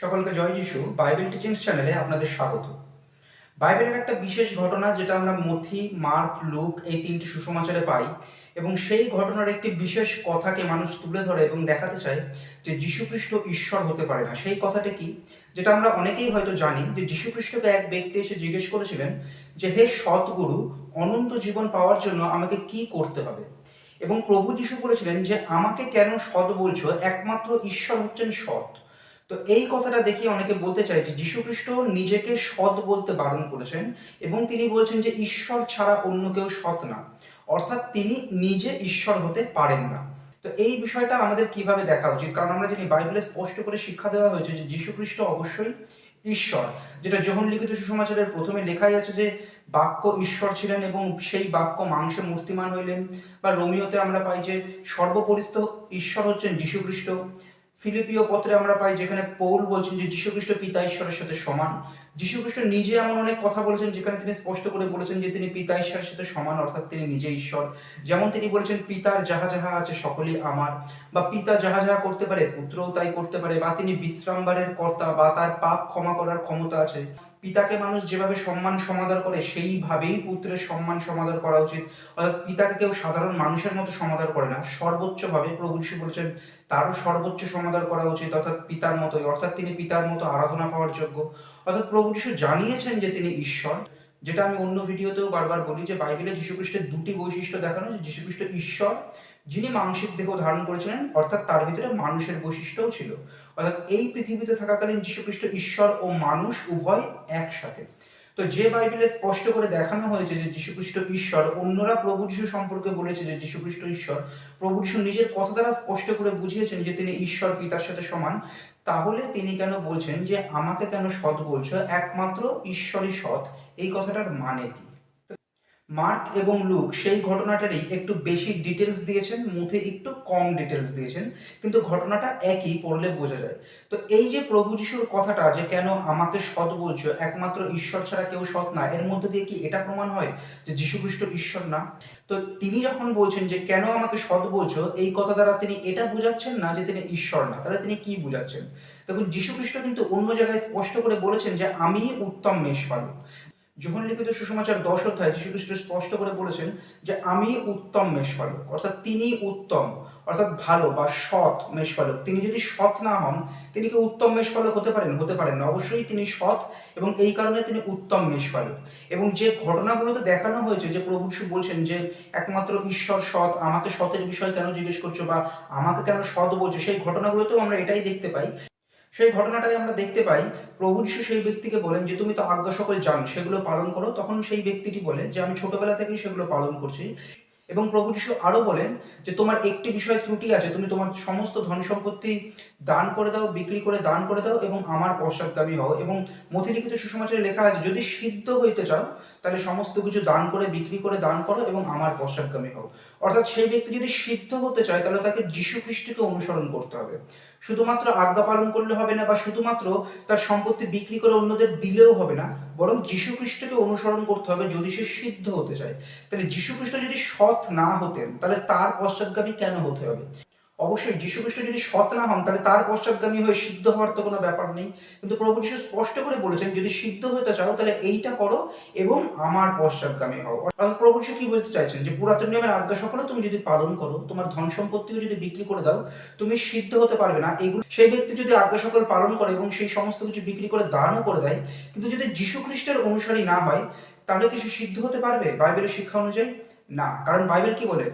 সকলকে জয় যিশু, Bible teachings চ্যানেলে আপনাদের স্বাগত। বাইবেলের একটা বিশেষ ঘটনা যেটা আমরা মথি, মার্ক, লুক এই তিনটি সুসমাচারে পাই এবং সেই ঘটনার একটি বিশেষ কথাকে মানুষ তুলে ধরে এবং দেখাতে চায় যে যীশুখ্রিস্ট ঈশ্বর হতে পারে না। সেই কথাটা কি? যেটা আমরা অনেকেই হয়তো জানি যে যীশুখ্রিস্টকে এক ব্যক্তি এসে জিজ্ঞেস করেছিলেন যে, হে সৎগুরু অনন্ত জীবন পাওয়ার জন্য আমাকে কি করতে হবে? এবং প্রভু যীশু বলেছিলেন যে, আমাকে কেন সৎ বলছো? একমাত্র ঈশ্বর হচ্ছেন সৎ। তো এই কথাটা দেখে অনেকে বলতে চায় যে যীশুখ্রিস্ট নিজেকে সৎ বলতে বারণ করেছেন এবং তিনি বলছেন যে ঈশ্বর ছাড়া অন্য কেউ সৎ না। অর্থাৎ তিনি নিজে ঈশ্বর হতে পারেন না। তো এই বিষয়টা আমাদের কীভাবে দেখা উচিত? কারণ আমরা জানি বাইবেলে স্পষ্ট করে শিক্ষা দেওয়া হয়েছে যে যীশুখ্রিস্ট অবশ্যই ঈশ্বর, যেটা যোহন লিখিত সুসমাচারের প্রথমে লেখাই আছে যে বাক্য ঈশ্বর ছিলেন এবং সেই বাক্য মাংসে মূর্তিমান হইলেন, বা রোমিওতে আমরা পাই যে সর্বপরিস্থ ঈশ্বর হচ্ছেন যীশুখ্রিস্ট। ফিলিপিও পত্রে আমরা পাই যেখানে পৌল বলছেন যে যীশুখ্রিস্ট পিতা ঈশ্বরের সাথে সমান। যীশুখ্রিস্ট নিজে এমন অনেক কথা বলেছেন যেখানে তিনি স্পষ্ট করে বলেছেন যে তিনি পিতা ঈশ্বরের সাথে সমান, অর্থাৎ তিনি নিজে ঈশ্বর। যেমন তিনি বলেছেন, পিতার যাহা যাহা আছে সকলেই আমার। বা, পিতা যাহা যাহা করতে পারে, পুত্রও তাই করতে পারে। বা, তিনি বিশ্রামবারের কর্তা বা, তার পাপ ক্ষমা করার ক্ষমতা আছে। পিতাকে মানুষ যেভাবে সম্মান সমাদর করে, সেইভাবেই পুত্রের সম্মান সমাদর করা উচিত। অর্থাৎ পিতাকে কেউ সাধারণ মানুষের মতো সমাদর করে না, সর্বোচ্চভাবে প্রভু যীশু বলেছেন, তারও সর্বোচ্চ সমাদর করা উচিত, অর্থাৎ পিতার মতোই। অর্থাৎ তিনি পিতার মতো আরাধনা পাওয়ার যোগ্য। অর্থাৎ প্রভু যীশু জানিয়েছেন যে তিনি ঈশ্বর, যেটা আমি অন্য ভিডিওতেও বারবার বলি যে বাইবেলে যীশুখ্রিস্টের দুটি বৈশিষ্ট্য দেখানো, যে যীশুখ্রিস্ট ঈশ্বর যিনি মানসিক দেহ ধারণ করেছিলেন, অর্থাৎ তার ভিতরে মানুষের বৈশিষ্ট্যও ছিল। অর্থাৎ এই পৃথিবীতে থাকাকালীন যীশুখ্রিস্ট ঈশ্বর ও মানুষ উভয় একসাথে। তো যে বাইবেলে স্পষ্ট করে দেখানো হয়েছে যে যীশুখ্রিস্ট ঈশ্বর, অন্যরা প্রভু যীশু সম্পর্কে বলেছে যে যীশুখ্রিস্ট ঈশ্বর প্রভু যীশু নিজের কথা দ্বারা স্পষ্ট করে বুঝিয়েছেন যে তিনি ঈশ্বর পিতার সাথে সমান, তাহলে তিনি কেন বলছেন যে আমাকে কেন সৎ বলছো? একমাত্র ঈশ্বরই সৎ। এই কথাটার মানে কি? মার্ক এবং লুক সেই ঘটনাটারই একটু বেশি ডিটেলস দিয়েছেন মুথে একটু কম ডিটেলস দিয়েছেন, কিন্তু ঘটনাটা একই পড়লে বোঝা যায়। তো এই যে প্রভু যিশুর কথাটা যে কেন আমাকে সৎ বলছো, একমাত্র ঈশ্বর ছাড়া কেউ সৎ না, এর মধ্যে দিয়ে কি এটা প্রমাণ হয় যে যীশুখ্রিস্ট ঈশ্বর না? তো তিনি যখন বলছেন যে কেন আমাকে সৎ বলছো, এই কথা দ্বারা তিনি এটা বুঝাচ্ছেন না যে তিনি ঈশ্বর না, তাহলে তিনি কি বুঝাচ্ছেন? দেখুন যীশুখ্রিস্ট কিন্তু অন্য জায়গায় স্পষ্ট করে বলেছেন যে আমি উত্তম মেষপালক। যখন লিখিত সুসমাচার দশ অধ্যায় যীশু খ্রিস্ট স্পষ্ট করে বলেছেন যে আমি উত্তম মেষপালক অর্থাৎ তিনি উত্তম, অর্থাৎ ভালো বা সৎ মেষপালক তিনি যদি সৎ না হন, তিনি কি উত্তম মেষপালক হতে পারেন? হতে পারেন না। অবশ্যই তিনি সৎ এবং এই কারণে তিনি উত্তম মেষপালক এবং যে ঘটনাগুলোতে দেখানো হয়েছে, যে প্রভু যীশু বলছেন যে একমাত্র ঈশ্বর সৎ, আমাকে সতের বিষয় কেন জিজ্ঞেস করছ বা আমাকে কেন সৎ বলছো, সেই ঘটনাগুলোতেও আমরা এটাই দেখতে পাই। সেই ঘটনাটাই আমরা দেখতে পাই। প্রভু যীশু সেই ব্যক্তিকে বলেন যে, তুমি তো আজ্ঞা সকল জান, সেগুলো পালন করো। তখন সেই ব্যক্তিটি বলে যে, আমি ছোটবেলা থেকেই সেগুলো পালন করছি। এবং প্রভু যীশু আরও বলেন যে, তোমার একটি বিষয় ত্রুটি আছে, তুমি তোমার সমস্ত ধন সম্পত্তি দান করে দাও, বিক্রি করে দান করে দাও এবং আমার পশ্চাৎগামী হও। এবং মথিলিখিত সুসমাচারে লেখা আছে, যদি সিদ্ধ হইতে চাও, তাহলে সমস্ত কিছু দান করে, বিক্রি করে দান করো এবং আমার পশ্চাৎগামী হও। অর্থাৎ সেই ব্যক্তি যদি সিদ্ধ হতে চায়, তাহলে তাকে যীশু খ্রিস্টকে অনুসরণ করতে হবে। শুধুমাত্র আজ্ঞা পালন করলে হবে না বা শুধুমাত্র তার সম্পত্তি বিক্রি করে অন্যদের দিলেও হবে না, বরং যীশু খ্রিস্টকে অনুসরণ করতে হবে যদি সে সিদ্ধ হতে চায়। তাহলে যীশু খ্রিস্ট যদি সৎ না হতেন, তাহলে তার পশ্চাৎগামী কেন হতে হবে? অবশ্যই যীশু খ্রিস্ট যদি সৎ না হন, তাহলে তার পশ্চাৎগামী হয়ে সিদ্ধ হওয়ার তো কোনো ব্যাপার নেই। কিন্তু প্রভু যীশু স্পষ্ট করে বলেছেন, যদি সিদ্ধ হতে চাও, তাহলে এইটা করো এবং আমার পশ্চাৎগামী হও। অর্থাৎ প্রভু যীশু কি বলতে চাইছেন? যে পুরাতন নিয়মের আজ্ঞা সকলে তুমি যদি পালন করো, তোমার ধন সম্পত্তিও যদি বিক্রি করে দাও, তুমি সিদ্ধ হতে পারবে না। এগুলো সেই ব্যক্তি যদি আজ্ঞা সকল পালন করে এবং সেই সমস্ত কিছু বিক্রি করে দানও করে দেয়, কিন্তু যদি যীশু খ্রিস্টের অনুসারী না হয়, তাহলে কি সে সিদ্ধ হতে পারবে? বাইবেলের শিক্ষা অনুযায়ী না। কারণ বাইবেল কি বলে?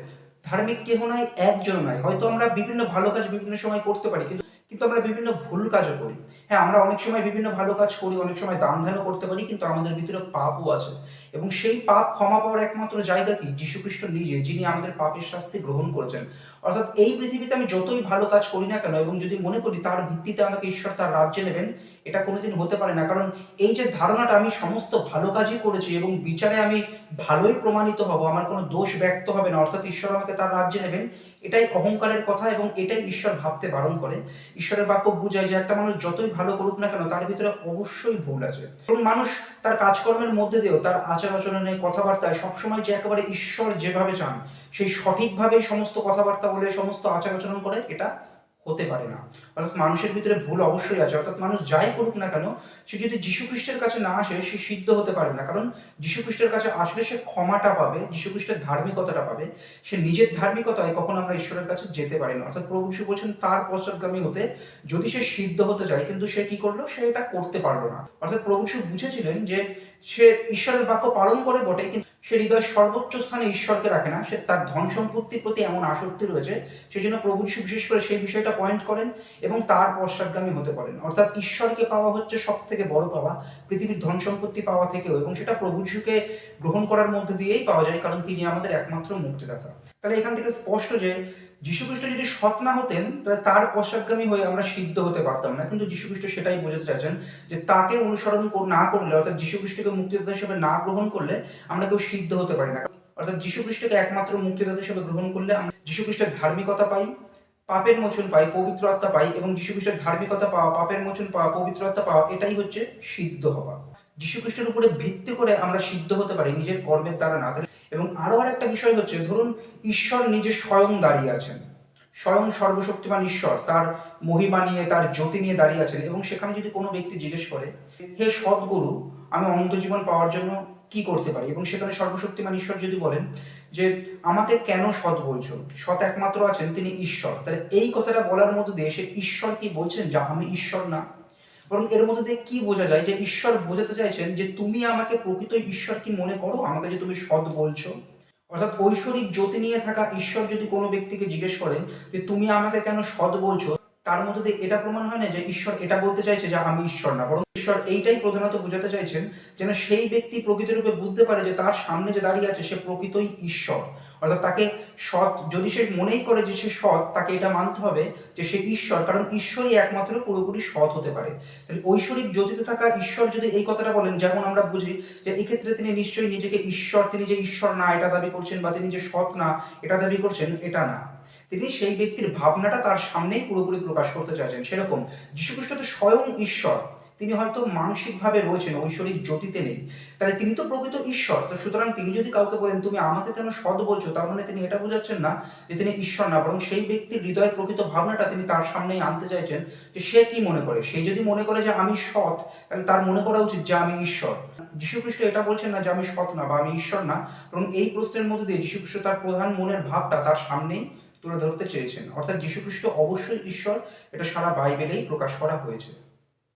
ধার্মিক কেহ নয় একজন নয় হয়তো আমরা বিভিন্ন ভালো কাজ বিভিন্ন সময় করতে পারি, কিন্তু কিন্তু আমরা বিভিন্ন ভুল কাজও করি। হ্যাঁ আমরা অনেক সময় বিভিন্ন ভালো কাজ করি, অনেক সময় দান ধ্যানও করতে পারি, কিন্তু আমাদের ভিতরে পাপও আছে। এবং সেই পাপ ক্ষমা পাওয়ার একমাত্র জায়গা কি? যীশুখ্রিস্ট নিজে, যিনি আমাদের পাপের শাস্তি গ্রহণ করেছেন। অর্থাৎ এই পৃথিবীতে আমি যতই ভালো কাজ করি না কেন, এবং যদি মনে করি তার ভিত্তিতে আমাকে ঈশ্বর তার রাজ্যে নেবেন, এটা কোনোদিন হতে পারে না। কারণ এই যে ধারণাটা আমি সমস্ত ভালো কাজই করেছি, এবং বিচারে আমি ভালোই প্রমাণিত হব, আমার কোনো দোষ ব্যক্ত হবে না। অর্থাৎ ঈশ্বর আমাকে তার রাজ্যে নেবেন, এটাই অহংকারের কথা, এবং এটাই ঈশ্বর ভাবতে বারণ করে। ঈশ্বরের বাক্য বুঝায় যে একটা মানুষ যতই ভালো করুক না কেন, তার ভিতরে অবশ্যই ভুল আছে। এবং মানুষ তার কাজকর্মের মধ্যে দিয়েও, তার আচার আচরণে কথাবার্তায় সবসময় যে একেবারে ঈশ্বর যেভাবে চান, সেই সঠিকভাবে সমস্ত কথাবার্তা বলে, সমস্ত আচার আচরণ করে, এটা হতে পারে না। অর্থাৎ মানুষের ভিতরে ভুল অবশ্যই আছে। অর্থাৎ মানুষ যাই করুক না কেন, সে যদি যীশু খ্রিস্টের কাছে না আসে, সে সিদ্ধ হতে পারে না। কারণ যীশু খ্রিস্টের কাছে আসলে সে ক্ষমাটা পাবে যীশু খ্রিস্টের ধার্মিকতাটা পাবে। সে নিজের ধার্মিকতায় কখন আমরা ঈশ্বরের কাছে যেতে পারি না। অর্থাৎ প্রভু যীশু বলছেন, তার পশ্চাৎগামী হতে যদি সে সিদ্ধ হতে চায়, কিন্তু সে কি করল? সে এটা করতে পারল না। অর্থাৎ প্রভু যীশু বুঝেছিলেন যে সে ঈশ্বরের বাক্য পালন করে বটে, কিন্তু সে হৃদয় সর্বোচ্চ স্থানে ঈশ্বরকে রাখে না। সে তার ধন সম্পত্তির প্রতি এমন আসক্তি রয়েছে সেই জন্য প্রভু যীশু বিশেষ করে সেই বিষয়টা পয়েন্ট করেন এবং তার পশ্চাৎগামী হতে পারেন। অর্থাৎ ঈশ্বরকে পাওয়া হচ্ছে সব থেকে বড় পাওয়া, পৃথিবীর ধন সম্পত্তি পাওয়া থেকেও এবং সেটা প্রভু যীশুকে গ্রহণ করার মধ্যে দিয়েই পাওয়া যায় কারণ তিনি আমাদের একমাত্র মুক্তিদাতা তাহলে এখান থেকে স্পষ্ট যে যীশুখ্রিস্ট যদি সৎ না হতেন, তাহলে তার পশ্চাৎগামী হয়ে আমরা সিদ্ধ হতে পারতাম না। কিন্তু যীশুখ্রিস্ট সেটাই বোঝাতে চাইছেন যে তাকে অনুসরণ না করলে, অর্থাৎ যীশুখ্রিস্টকে মুক্তিদাতা হিসেবে না গ্রহণ করলে আমরা কেউ সিদ্ধ হতে পারি না। অর্থাৎ যীশুখ্রিস্টকে একমাত্র মুক্তিদাতা হিসেবে গ্রহণ করলে আমরা যীশুখ্রিস্টের ধার্মিকতা পাই পাপের মোচন পাই পবিত্র আত্মা পাই এবং যীশুখ্রিস্টের ধার্মিকতা পাওয়া, পাপের মোচন পাওয়া পবিত্র আত্মা পাওয়া, এটাই হচ্ছে সিদ্ধ হওয়া। যীশুখ্রিস্টের উপরে ভিত্তি করে আমরা সিদ্ধ হতে পারি নিজের কর্মের দ্বারা না এবং আরও আর একটা বিষয় হচ্ছে, ধরুন ঈশ্বর নিজে স্বয়ং দাঁড়িয়ে আছেন। স্বয়ং সর্বশক্তিমান ঈশ্বর, তার মহিমা নিয়ে, তার জ্যোতি নিয়ে দাঁড়িয়ে আছেন এবং সেখানে যদি কোনো ব্যক্তি জিজ্ঞেস করে, হে সদ্গুরু, আমি অনন্ত জীবন পাওয়ার জন্য কি করতে পারি? এবং সেখানে সর্বশক্তিমান ঈশ্বর যদি বলেন যে, আমাকে কেন সৎ বলছো? সৎ একমাত্র আছেন তিনি ঈশ্বর। তাহলে এই কথাটা বলার মধ্যে দিয়ে সে ঈশ্বর কি বলছেন? যা আমি ঈশ্বর না। বরং এর মধ্যে দিয়ে কি বোঝা যায়? যে ঈশ্বর বোঝাতে চাইছেন যে, তুমি আমাকে প্রকৃত ঈশ্বর কি মনে করো? আমাকে যে তুমি সৎ বলছো? অর্থাৎ ঐশ্বরিক জ্যোতি নিয়ে থাকা ঈশ্বর যদি কোনো ব্যক্তিকে জিজ্ঞেস করেন যে, তুমি আমাকে কেন সৎ বলছো? তার মধ্যে দিয়ে এটা প্রমাণ হয় না যে ঈশ্বর এটা বলতে চাইছে যে আমি ঈশ্বর না, বরং ঈশ্বর এইটাই প্রধানত বোঝাতে চাইছেন যেন সেই ব্যক্তি প্রকৃতরূপে বুঝতে পারে যে তার সামনে যে দাঁড়িয়ে আছে সে প্রকৃতই ঈশ্বর। অর্থাৎ তাকে সৎ, যদি সে মনেই করে যে সে সৎ, তাকে এটা মানতে হবে যে সে ঈশ্বর, কারণ ঈশ্বরই একমাত্র পুরোপুরি সৎ হতে পারে। তাহলে ঐশ্বরিক জ্যোতিতে থাকা ঈশ্বর যদি এই কথাটা বলেন, যেমন আমরা বুঝি যে এক্ষেত্রে তিনি নিশ্চয়ই নিজেকে ঈশ্বর, তিনি যে ঈশ্বর না, এটা দাবি করছেন বা তিনি যে সৎ না, এটা দাবি করছেন, এটা না। তিনি সেই ব্যক্তির ভাবনাটা তার সামনেই পুরোপুরি প্রকাশ করতে চাইছেন। সেরকম, যীশুখ্রিস্ট তো স্বয়ং ঈশ্বর। তিনি হয়তো মানসিকভাবে রয়েছেন, ঐশ্বরিক জ্যোতিতে নেই। তাহলে তিনি তো প্রকৃত ঈশ্বর। তো সুতরাং তিনি যদি কাউকে বলেন, তুমি আমাকে কেন সৎ বলছো? তার মানে তিনি এটা বোঝাচ্ছেন না যে তিনি ঈশ্বর না, বরং সেই ব্যক্তির হৃদয়ের প্রকৃত ভাবনাটা তিনি তার সামনেই আনতে চাইছেন যে সে কি মনে করে? সে যদি মনে করে যে আমি সৎ, তাহলে তার মনে করা উচিত যে আমি ঈশ্বর। যীশুখ্রিস্ট এটা বলছেন না যে আমি সৎ না বা আমি ঈশ্বর না এবং এই প্রশ্নের মধ্যে দিয়ে যীশুখ্রিস্ট তার প্রধান মনের ভাবটা তার সামনেই তুলে ধরতে চেয়েছেন। অর্থাৎ যীশুখ্রিস্ট অবশ্যই ঈশ্বর এটা সারা বাইবেলেই প্রকাশ করা হয়েছে।